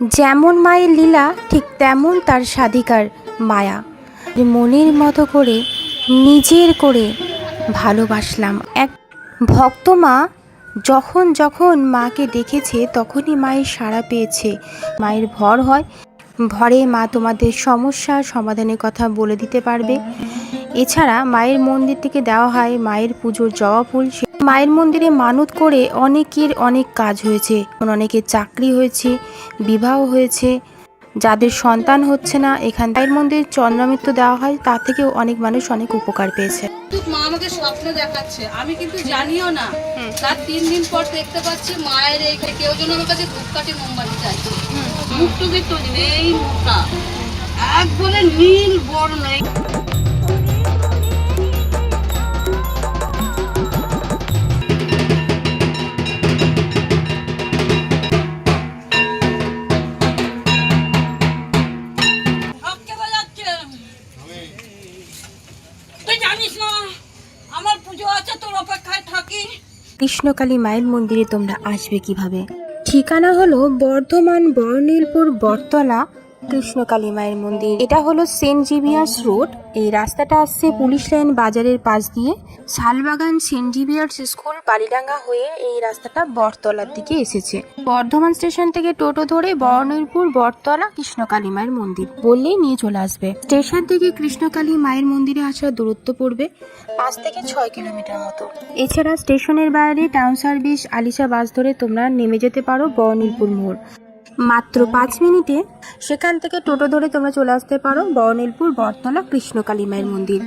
যেমন মায়ের লীলা, ঠিক তেমন তার সাধিকার মায়া। মনের মতো করে, নিজের করে ভালোবাসলাম। এক ভক্ত মা যখন যখন মাকে দেখেছে, তখনই মায়ের সাড়া পেয়েছে। মায়ের ভর হয়। ভরে মা তোমাদের সমস্যার সমাধানের কথা বলে দিতে পারবে। এছাড়া মায়ের মন্দির থেকে দেওয়া হয়, মায়ের পুজোর জবা ফুল মায়ের মন্দিরে মানত করে অনেকের অনেক কাজ হয়েছে। অনেকের চাকরি হয়েছে বিবাহ হয়েছে। যাদের সন্তান হচ্ছে না এখান মায়ের মন্দিরে চন্দ্রামৃত্যু দেওয়া হয় তা থেকেও অনেক মানুষ অনেক উপকার পেয়েছে। কিন্তু মা আমাকে স্বপ্ন দেখাচ্ছে। আমি কিন্তু জানিও না। তার তিন দিন পর দেখতে পাচ্ছি মায়ের এই কেউ যেন আমার কাছে ধূপকাঠি মোমবাতি চাইছে মুখটু কিন্তু নেই মুখটা। একবারে নীল বর্ণ কৃষ্ণকালী মায়ের মন্দিরে তোমরা আসবে কীভাবে? ঠিকানা হলো বর্ধমান বর্ণিলপুর বটতলা কৃষ্ণকালী মায়ের মন্দির। এটা হলো সেন্ট জিভিয়ার্স রোড। এই রাস্তাটা আসছে পুলিশ লাইন বাজারের পাশ দিয়ে। Salbagan Saint Xavier's school Balidanga হয়ে এই রাস্তাটা বটতলার দিকে এসেছে। বর্ধমান স্টেশন থেকে টোটো ধরে বর্ণিলপুর বটতলা কৃষ্ণকালী মায়ের মন্দির বললেই নিয়ে চলে আসবে। স্টেশন থেকে কৃষ্ণকালী মায়ের মন্দিরে আসার দূরত্ব পড়বে পাঁচ থেকে ছয় কিলোমিটার মতো। এছাড়া স্টেশনের বাইরে টাউন সার্ভিস আলিশা বাস ধরে তোমরা নেমে যেতে পারো বর্ণিলপুর মোড়। মাত্র পাঁচ মিনিটে সেখান থেকে টোটো ধরে তোমরা চলে আসতে পারো বরনীলপুর বটতলা কৃষ্ণকালী মায়ের মন্দির।